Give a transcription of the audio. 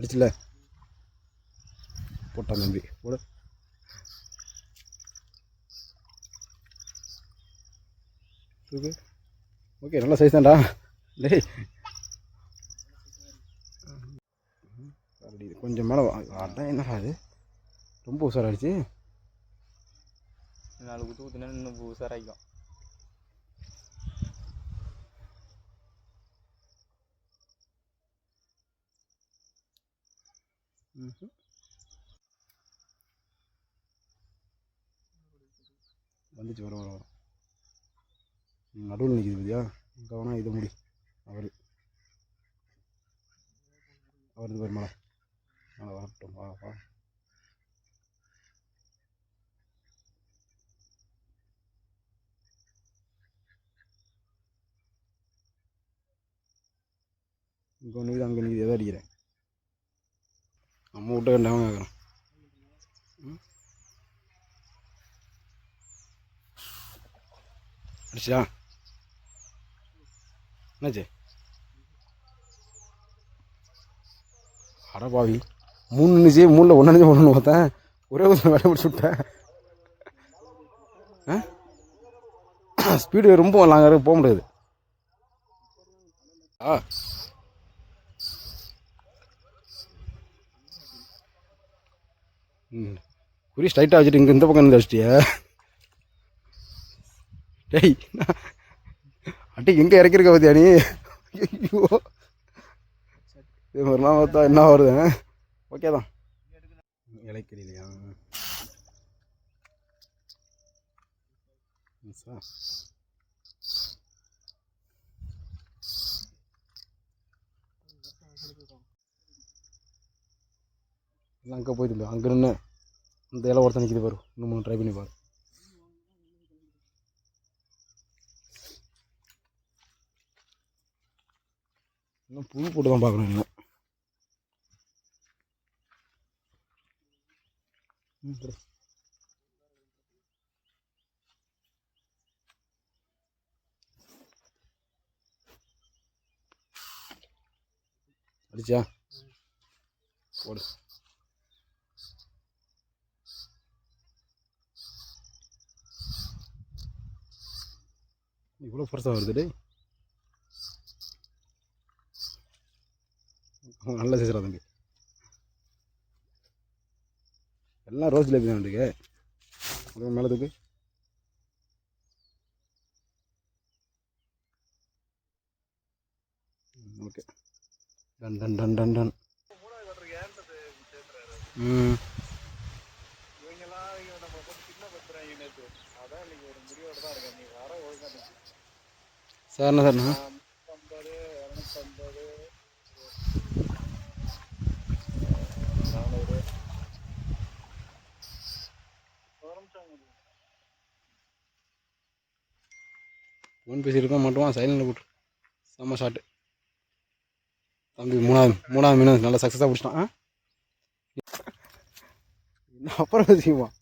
அடிச்சுல. போட்டான் தம்பி. போட. தூக்கு. ஓகே நல்ல சைஸ் தான்டா. டேய். அப்படி கொஞ்சம் மேலே அதான் என்னடா அது ரொம்ப உஷாராகிடுச்சு நாலு குத்து குத்துனா இன்னும் உஷாராயிக்கும் Mm-hmm. வந்துச்சு வர வர வர நடுவில் நிற்கிது பார்த்தியா கவனம் இது முடி. அவர். அவரது பேர் மலை. மலை வரட்டும் வா வா. இங்கே ஒன்று அங்கே நிற்கிது எதை அடிக்கிறேன். நம்ம விட்ட கண்டாமல் கேட்குறோம் அடிச்சா என்னாச்சு? பாவி மூணு நினைச்சு மூணில் ஒன்று நினைச்சு ஒன்று பார்த்தேன். ஒரே கொஞ்சம் வேலை முடிச்சு விட்டேன். ஸ்பீடு ரொம்ப நாங்கள் போக முடியாது. ஆ. ம். குறி ஸ்ட்ரைட்டாக வச்சுட்டு இங்கே இந்த பக்கம் இருந்து வச்சிட்டியா. டேய் அட்டி எங்கே இறக்கிருக்க பார்த்தியா நீ? ஐயோ. இது மாதிரிலாம் பார்த்தா என்ன வருது ஓகே தான். இலைக்கடிலையா சார். எல்லாம் அங்கே போயிட்டு அங்கே நின்று அந்த இலை ஒருத்தன் நிற்கிது பாரு. இன்னும் மூணு ட்ரை பண்ணி பாரு. இன்னும் புழு போட்டு தான் பார்க்கணும் இன்னும். ம். அடிச்சா? போடு. இவ்வளோ பெருசாக வருது நல்ல சைஸ்ரா தம்பி எல்லாம் ரோஸ் ஜிலேபி தான் இருக்கு அதுக்கு மேலத்துக்கு okay. Done done done done done. ம். இவங்கெல்லாம் நம்ம சின்ன பத்துறாங்க அதான் இன்னைக்கு ஒரு முடிவோடு தான் இருக்கேன். நீ வர ஒழுங்காக என்ன சார்ண்ணா ஃபோன் பேசியிருக்க மாட்டோம் சைலண்டில் போட்டு. செம்ம ஷாட்டு தம்பி மூணாவது மூணாவது மீன் நல்லா சக்ஸஸாக பிடிச்சிட்டான்? இன்னும் அப்புறம் பேசிக்குவான்?